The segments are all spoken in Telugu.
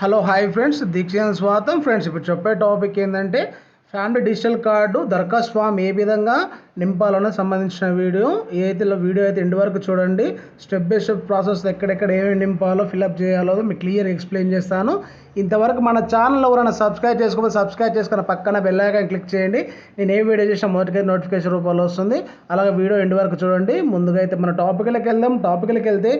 హలో హాయ్ ఫ్రెండ్స్ దీక్షణ స్వాగతం ఫ్రెండ్స్ ఇప్పుడు చెప్పే టాపిక్ ఏంటంటే ఫ్యామిలీ డిజిటల్ కార్డు దరఖాస్తు ఫామ్ ఏ విధంగా నింపాలనే సంబంధించిన వీడియో ఏదైతే వీడియో అయితే ఎండ్ వరకు చూడండి. స్టెప్ బై స్టెప్ ప్రాసెస్ ఎక్కడెక్కడ ఏమేమి నింపాలో ఫిల్అప్ చేయాలో మీకు క్లియర్ ఎక్స్ప్లెయిన్ చేస్తాను. ఇంతవరకు మన ఛానల్ ఎవరైనా సబ్స్క్రైబ్ చేసుకోకపోతే సబ్స్క్రైబ్ చేసుకున్న పక్కన బెల్లైకాన్ క్లిక్ చేయండి. నేను ఏ వీడియో చేసినా మొదటిగా నోటిఫికేషన్ రూపంలో వస్తుంది. అలాగే వీడియో ఎండ్ వరకు చూడండి. ముందుగా అయితే మన టాపిక్లకి వెళ్దాం. టాపిక్లకి వెళ్తే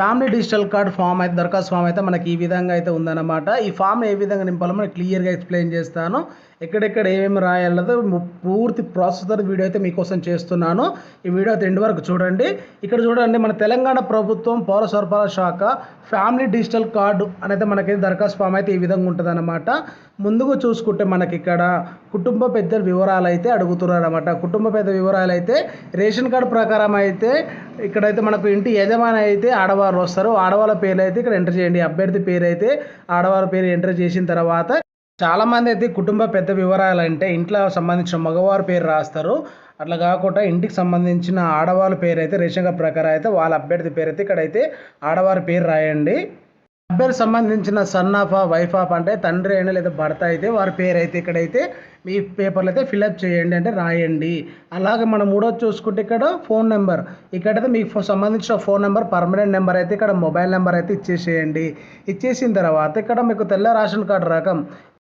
ఫ్యామిలీ డిజిటల్ కార్డ్ ఫామ్ అయితే దరఖాస్తు ఫామ్ అయితే మనకి ఈ విధంగా అయితే ఉందన్నమాట. ఈ ఫామ్ ఏ విధంగా నింపాలో మనకి క్లియర్గా ఎక్స్ప్లెయిన్ చేస్తాను. ఎక్కడెక్కడ ఏమేమి రాయాలన్నదో పూర్తి ప్రాసెస్ వీడియో అయితే మీకోసం చేస్తున్నాను. ఈ వీడియో అయితే ఎండ్ వరకు చూడండి. ఇక్కడ చూడండి మన తెలంగాణ ప్రభుత్వం పౌర సరఫరా శాఖ ఫ్యామిలీ డిజిటల్ కార్డు అనేది మనకి దరఖాస్తు ఫామ్ అయితే ఈ విధంగా ఉంటుంది ముందుగా చూసుకుంటే మనకి ఇక్కడ కుటుంబ పెద్దల వివరాలు అయితే అడుగుతున్నారు అనమాట కుటుంబ పెద్ద వివరాలు అయితే రేషన్ కార్డు ప్రకారం అయితే ఇక్కడైతే మనకు ఇంటి యజమాని అయితే ఆడవారు వస్తారు. ఆడవాళ్ళ పేరు అయితే ఇక్కడ ఎంటర్ చేయండి. అభ్యర్థి పేరు అయితే ఆడవాళ్ళ పేరు ఎంటర్ చేసిన తర్వాత చాలామంది అయితే కుటుంబ పెద్ద వివరాలు అంటే ఇంట్లో సంబంధించిన మగవారి పేరు రాస్తారు. అట్లా కాకుండా ఇంటికి సంబంధించిన ఆడవాళ్ళ పేరు అయితే రేషన్ కార్డు ప్రకారం అయితే వాళ్ళ అభ్యర్థి పేరు అయితే ఇక్కడైతే ఆడవారి పేరు రాయండి. అబ్బాయికి సంబంధించిన సన్ ఆఫ్ వైఫ్ ఆఫ్ అంటే తండ్రి అయినా లేదా భర్త అయితే వారి పేరు అయితే ఇక్కడైతే మీ పేపర్లు అయితే ఫిలప్ చేయండి అంటే రాయండి. అలాగే మనం మూడోది చూసుకుంటే ఇక్కడ ఫోన్ నెంబర్. ఇక్కడైతే మీకు సంబంధించిన ఫోన్ నెంబర్ పర్మనెంట్ నెంబర్ అయితే ఇక్కడ మొబైల్ నెంబర్ అయితే ఇచ్చేసేయండి. ఇచ్చేసిన తర్వాత ఇక్కడ మీకు తెల్ల రేషన్ కార్డు రకం.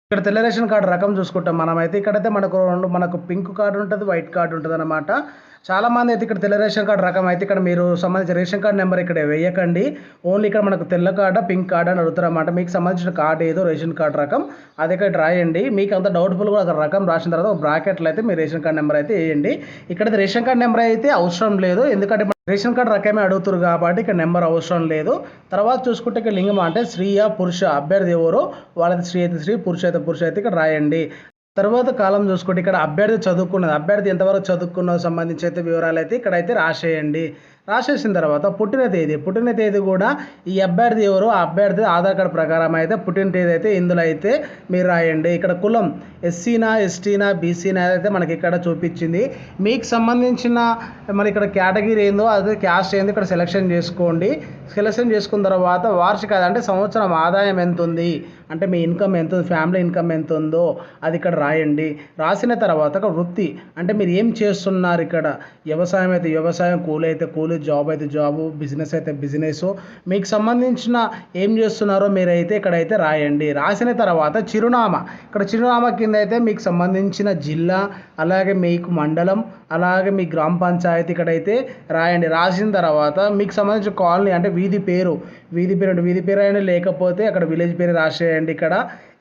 ఇక్కడ తెల్ల రేషన్ కార్డు రకం చూసుకుంటాం. మనమైతే ఇక్కడైతే మనకు రెండు మనకు పింక్ కార్డు ఉంటుంది వైట్ కార్డు ఉంటుంది అనమాట చాలామంది అయితే ఇక్కడ తెల్ల రేషన్ కార్డు రకం అయితే ఇక్కడ మీరు సంబంధించిన రేషన్ కార్డు నెంబర్ ఇక్కడ వేయకండి. ఓన్లీ ఇక్కడ మనకు తెల్ల కార్డు పింక్ కార్డు అని అడుగుతారన్నమాట మీకు సంబంధించిన కార్డు ఏదో రేషన్ కార్డు రకం అది ఇక్కడ రాయండి. మీకు అంత డౌట్ఫుల్ కూడా ఒక రకం రాసిన తర్వాత ఒక బ్రాకెట్లో అయితే మీ రేషన్ కార్డు నెంబర్ అయితే వేయండి. ఇక్కడ రేషన్ కార్డు నెంబర్ అయితే అవసరం లేదు. ఎందుకంటే రేషన్ కార్డు రకమే అడుగుతారు కాబట్టి ఇక్కడ నెంబర్ అవసరం లేదు. తర్వాత చూసుకుంటే ఇక్కడ లింగం అంటే స్త్రీయ పురుష? అభ్యర్థి ఎవరో వాళ్ళది స్త్రీ అయితే స్త్రీ పురుష అయితే పురుష అయితే ఇక్కడ రాయండి. తర్వాత కాలం చూసుకుంటే ఇక్కడ అభ్యర్థి చదువుకున్నది. అభ్యర్థి ఎంతవరకు చదువుకున్నది సంబంధించి అయితే వివరాలు అయితే ఇక్కడైతే రాసేయండి. రాసేసిన తర్వాత పుట్టిన తేదీ పుట్టిన తేదీ కూడా ఈ అభ్యర్థి ఎవరు ఆ అభ్యర్థి ఆధార్ కార్డు ప్రకారం అయితే పుట్టిన తేదీ అయితే ఇందులో అయితే మీరు రాయండి. ఇక్కడ కులం ఎస్సీనా ఎస్టీనా బీసీనా అయితే మనకి ఇక్కడ చూపించింది. మీకు సంబంధించిన మరి ఇక్కడ కేటగిరీ ఏందో అదే క్యాస్ట్ ఏందో ఇక్కడ సెలెక్షన్ చేసుకోండి. సెలెక్షన్ చేసుకున్న తర్వాత వార్షిక అంటే సంవత్సరం ఆదాయం ఎంత ఉంది? అంటే మీ ఇన్కమ్ ఎంత ఉంది? ఫ్యామిలీ ఇన్కమ్ ఎంత ఉందో అది ఇక్కడ రాయండి. రాసిన తర్వాత ఒక వృత్తి అంటే మీరు ఏం చేస్తున్నారు ఇక్కడ? వ్యవసాయం అయితే వ్యవసాయం కూలి అయితే కూలి జాబ్ అయితే జాబు బిజినెస్ అయితే బిజినెస్ మీకు సంబంధించిన ఏం చేస్తున్నారో మీరైతే ఇక్కడైతే రాయండి. రాసిన తర్వాత చిరునామా. ఇక్కడ చిరునామా కింద అయితే మీకు సంబంధించిన జిల్లా అలాగే మీకు మండలం అలాగే మీ గ్రామ పంచాయతీ ఇక్కడైతే రాయండి. రాసిన తర్వాత మీకు సంబంధించిన కాలనీ అంటే వీధి పేరు. వీధి పేరు అంటే వీధి పేరు అయినా లేకపోతే అక్కడ విలేజ్ పేరు రాసేయండి ఇక్కడ.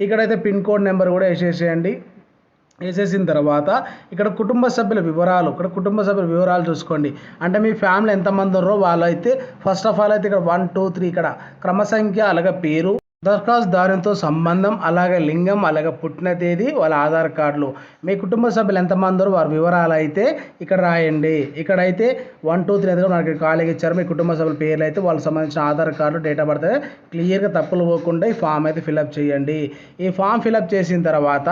ఇక్కడైతే పిన్ కోడ్ నెంబర్ కూడా వేసేసేయండి. వేసేసిన తర్వాత ఇక్కడ కుటుంబ సభ్యుల వివరాలు ఇక్కడ కుటుంబ సభ్యుల వివరాలు చూసుకోండి. అంటే మీ ఫ్యామిలీ ఎంతమంది ఉన్నారో వాళ్ళైతే ఫస్ట్ ఆఫ్ ఆల్ అయితే ఇక్కడ వన్ టూ త్రీ ఇక్కడ క్రమ సంఖ్య అలాగే పేరు దరఖాస్తుదారునితో సంబంధం అలాగే లింగం అలాగే పుట్టిన తేదీ వాళ్ళ ఆధార్ కార్డులు. మీ కుటుంబ సభ్యులు ఎంతమంది వారి వివరాలు అయితే ఇక్కడ రాయండి. ఇక్కడైతే వన్ టూ త్రీ అయితే మనకి ఖాళీగా ఇచ్చారు. మీ కుటుంబ సభ్యుల పేర్లు అయితే వాళ్ళకి సంబంధించిన Aadhaar card date of birth క్లియర్గా తప్పులు పోకుండా ఈ ఫామ్ అయితే ఫిలప్ చేయండి. ఈ ఫామ్ ఫిలప్ చేసిన తర్వాత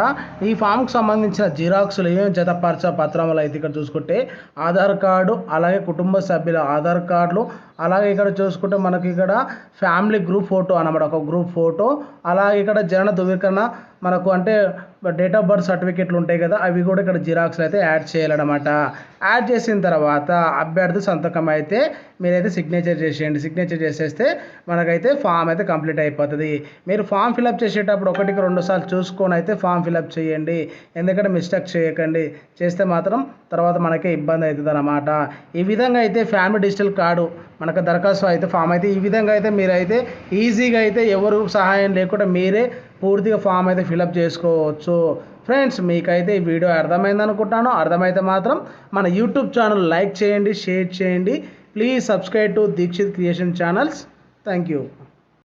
ఈ ఫామ్కి సంబంధించిన జిరాక్స్లు ఏమేమి జతపరచ పత్రములు అయితే ఇక్కడ చూసుకుంటే ఆధార్ కార్డు అలాగే కుటుంబ సభ్యుల ఆధార్ కార్డులు అలాగే ఇక్కడ చూసుకుంటే మనకి ఇక్కడ ఫ్యామిలీ గ్రూప్ ఫోటో అనమాట ఒక గ్రూప్ ఫోటో అలాగే ఇక్కడ జనన ధృవీకరణ మనకు అంటే డేట్ ఆఫ్ బర్త్ సర్టిఫికేట్లు ఉంటాయి కదా అవి కూడా ఇక్కడ జిరాక్స్ అయితే యాడ్ చేయాలన్నమాట. యాడ్ చేసిన తర్వాత అభ్యర్థి సంతకం అయితే మీరైతే సిగ్నేచర్ చేసేయండి. సిగ్నేచర్ చేసేస్తే మనకైతే ఫామ్ అయితే కంప్లీట్ అయిపోతుంది. మీరు ఫామ్ ఫిలప్ చేసేటప్పుడు ఒకటికి రెండు సార్లు చూసుకొని అయితే ఫామ్ ఫిలప్ చేయండి. ఎందుకంటే మిస్టేక్ చేయకండి. చేస్తే మాత్రం తర్వాత మనకే ఇబ్బంది అవుతుంది అన్నమాట ఈ విధంగా అయితే ఫ్యామిలీ డిజిటల్ కార్డు మనకు దరఖాస్తు అయితే ఫామ్ అయితే ఈ విధంగా అయితే మీరైతే ఈజీగా అయితే ఎవరు సహాయం లేకుండా మీరే పూర్తిగా ఫామ్ అయితే ఫిలప్ చేసుకోవచ్చు. ఫ్రెండ్స్ మీకైతే ఈ వీడియో అర్థమైంది అనుకుంటాను. అర్థమైతే మాత్రం మన యూట్యూబ్ ఛానల్ లైక్ చేయండి షేర్ చేయండి. Please subscribe to Dikshith creation channels. Thank you.